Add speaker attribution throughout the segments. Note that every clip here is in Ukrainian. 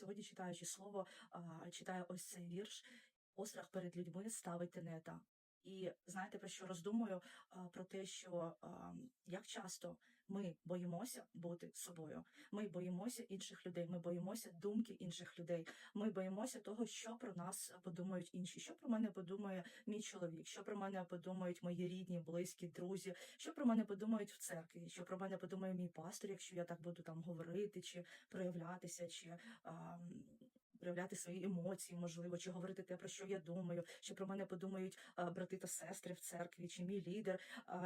Speaker 1: сьогодні, читаючи слово, читаю ось цей вірш. Острах перед людьми ставить тенета. І знаєте, про що роздумую? Про те, що як часто ми боїмося бути собою. Ми боїмося інших людей, ми боїмося думки інших людей. Ми боїмося того, що про нас подумають інші, що про мене подумає мій чоловік, що про мене подумають мої рідні, близькі, друзі, що про мене подумають в церкві, що про мене подумає мій пастор, якщо я так буду там говорити, чи проявлятися, чи проявляти свої емоції, можливо, чи говорити те, про що я думаю, що про мене подумають брати та сестри в церкві, чи мій лідер,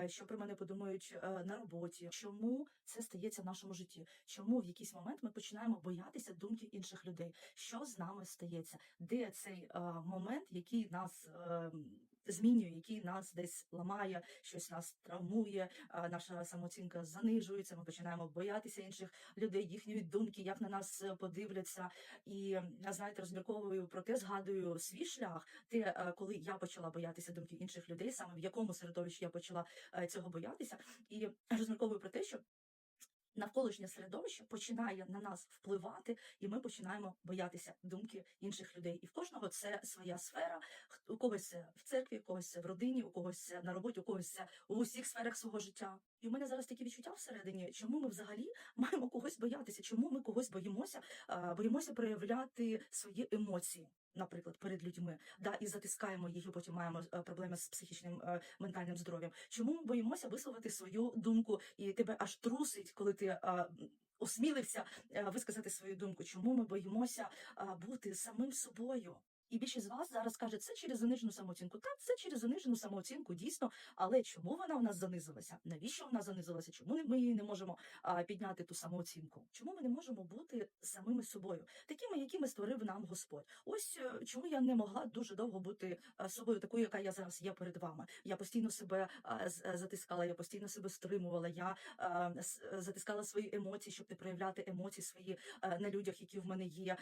Speaker 1: що про мене подумають на роботі. Чому це стається в нашому житті? Чому в якийсь момент ми починаємо боятися думки інших людей? Що з нами стається? Де цей момент, який нас е, змінює, який нас десь ламає, щось нас травмує, наша самооцінка занижується, ми починаємо боятися інших людей, їхньої думки, як на нас е, подивляться. І знаєте, розмірковую про те, згадую свій шлях, те, е, коли я почала боятися думки інших людей, саме в якому середовищі я почала е, цього боятися, і розмірковую про те, що. Навколишнє середовище починає на нас впливати, і ми починаємо боятися думки інших людей. І в кожного це своя сфера. У когось в церкві, у когось в родині, у когось на роботі, у когось у усіх сферах свого життя. І у мене зараз такі відчуття всередині, чому ми взагалі маємо когось боятися, чому ми когось боїмося, боїмося проявляти свої емоції. Наприклад, перед людьми, да, і затискаємо їх, і потім маємо е, проблеми з психічним е, ментальним здоров'ям. Чому ми боїмося висловити свою думку, і тебе аж трусить, коли ти осмілився е, висказати свою думку? Чому ми боїмося бути самим собою? І більшість з вас зараз каже, це через занижену самооцінку. Так, це через занижену самооцінку, дійсно. Але чому вона у нас занизилася? Навіщо вона занизилася? Чому ми її не можемо а, підняти ту самооцінку? Чому ми не можемо бути самими собою, такими, якими створив нам Господь? Ось е, чому я не могла дуже довго бути собою, такою, яка я зараз є перед вами. Я постійно себе е, затискала, я постійно себе стримувала. Я е, затискала свої емоції, щоб не проявляти емоції свої е, на людях, які в мене є.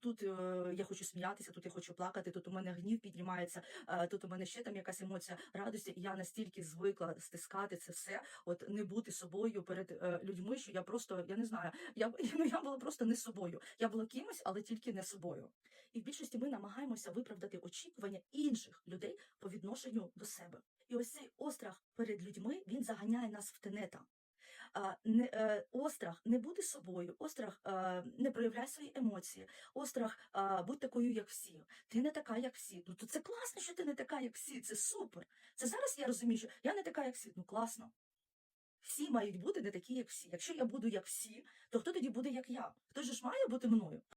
Speaker 1: Тут е, я хочу сміятися, тут я хочу плакати, тут у мене гнів піднімається, тут у мене ще там якась емоція радості. І я настільки звикла стискати це все, от не бути собою перед е, людьми, що я просто я не знаю. Я ну, я була просто не собою. Я була кимось, але тільки не собою. І в більшості ми намагаємося виправдати очікування інших людей по відношенню до себе. І ось цей острах перед людьми він заганяє нас в тенета. Не, е, острах не бути собою, острах е, не проявляй свої емоції, острах будь такою, як всі. Ти не така, як всі. Ну то це класно, що ти не така, як всі. Це супер. Це зараз я розумію, що я не така, як всі. Ну класно. Всі мають бути не такі, як всі. Якщо я буду як всі, то хто тоді буде як я? Хто ж має бути мною.